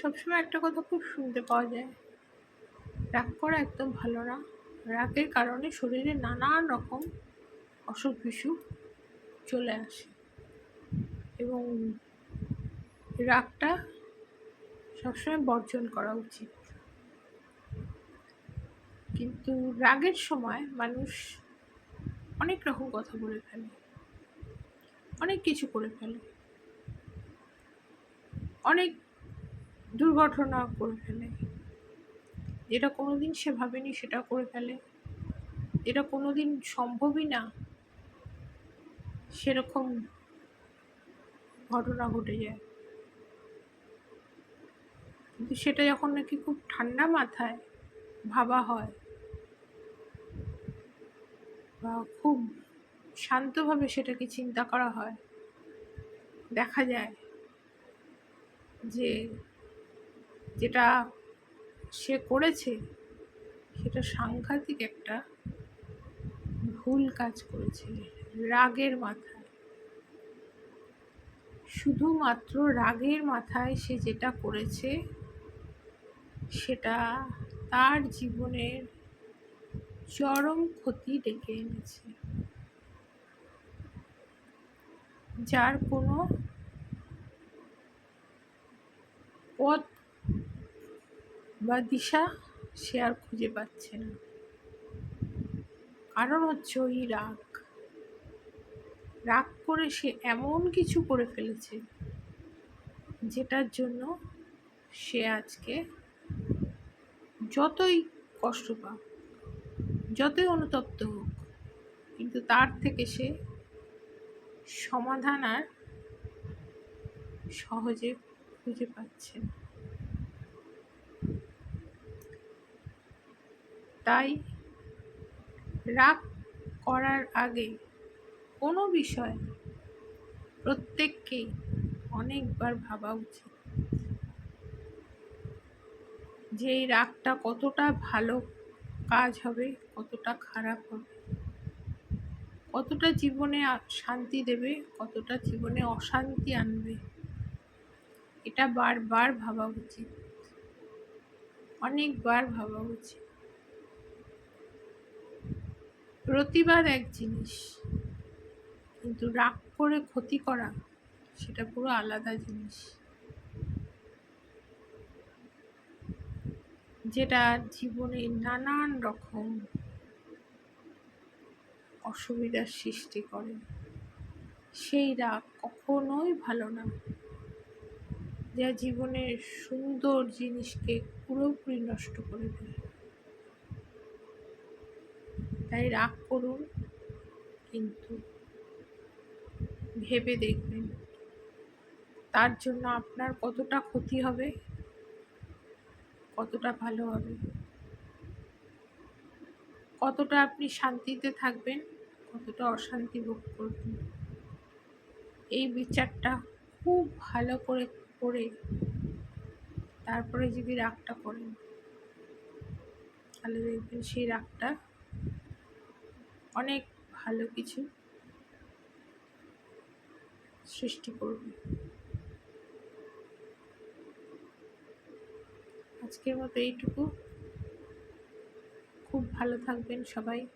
সবসময় একটা কথা খুব শুনতে পাওয়া যায়। রাগ করা একদম ভালো না। রাগের কারণে শরীরে নানান রকম অসুখ বিসুখ চলে আসে এবং রাগটা সবসময় বর্জন করা উচিত। কিন্তু রাগের সময় মানুষ অনেক রকম কথা বলে ফেলে, অনেক কিছু করে ফেলে। অনেক দুর্ঘটনা করে ফেলে। যেটা কোনো দিন সে ভাবেনি সেটা করে ফেলে। যেটা কোনো দিন সম্ভবই না, সেরকম ঘটনা ঘটে যায়। কিন্তু সেটা যখন নাকি খুব ঠান্ডা মাথায় ভাবা হয় বা খুব শান্তভাবে সেটাকে চিন্তা করা হয়, দেখা যায় যে যেটা সে করেছে, সেটা সাংঘাতিক একটা ভুল কাজ করেছে, রাগের মাথায়। শুধুমাত্র রাগের মাথায় সে যেটা করেছে, সেটা তার জীবনের চরম ক্ষতি ডেকে এনেছে। যার কোনো পথ বা দিশা সে আর খুঁজে পাচ্ছে না। কারণ হচ্ছে ওই রাগ। রাগ করে সে এমন কিছু করে ফেলেছে, যেটার জন্য সে আজকে যতই কষ্ট পাক, যতই অনুতপ্ত হোক, কিন্তু তার থেকে সে সমাধান আর সহজে খুঁজে পাচ্ছে না। তাই রাগ করার আগে কোনো বিষয় প্রত্যেককেই অনেকবার ভাবা উচিত। যে এই রাগটা কতটা ভালো কাজ হবে, কতটা খারাপ হবে, কতটা জীবনে শান্তি দেবে, কতটা জীবনে অশান্তি আনবে, এটা বারবার ভাবা উচিত। অনেকবার ভাবা উচিত। প্রতিবাদ এক জিনিস। কিন্তু রাগ করে ক্ষতি করা, সেটা পুরো আলাদা জিনিস। যেটা জীবনে নানান রকম অসুবিধার সৃষ্টি করে। সেই রাগ কখনোই ভালো না। যা জীবনের সুন্দর জিনিসকে পুরোপুরি নষ্ট করে দেয়। তাই রাগ করুন, কিন্তু ভেবে দেখবেন। তার জন্য আপনার কতটা ক্ষতি হবে, কতটা ভালো হবে, কতটা আপনি শান্তিতে থাকবেন, কতটা অশান্তি ভোগ করবেন। এই বিচারটা খুব ভালো করে করে তারপরে যদি রাগটা করেন, তাহলে দেখবেন সেই রাগটা অনেক ভালো কিছু সৃষ্টি করবে। আজকের মতো এইটুকু। খুব ভালো থাকবেন সবাই।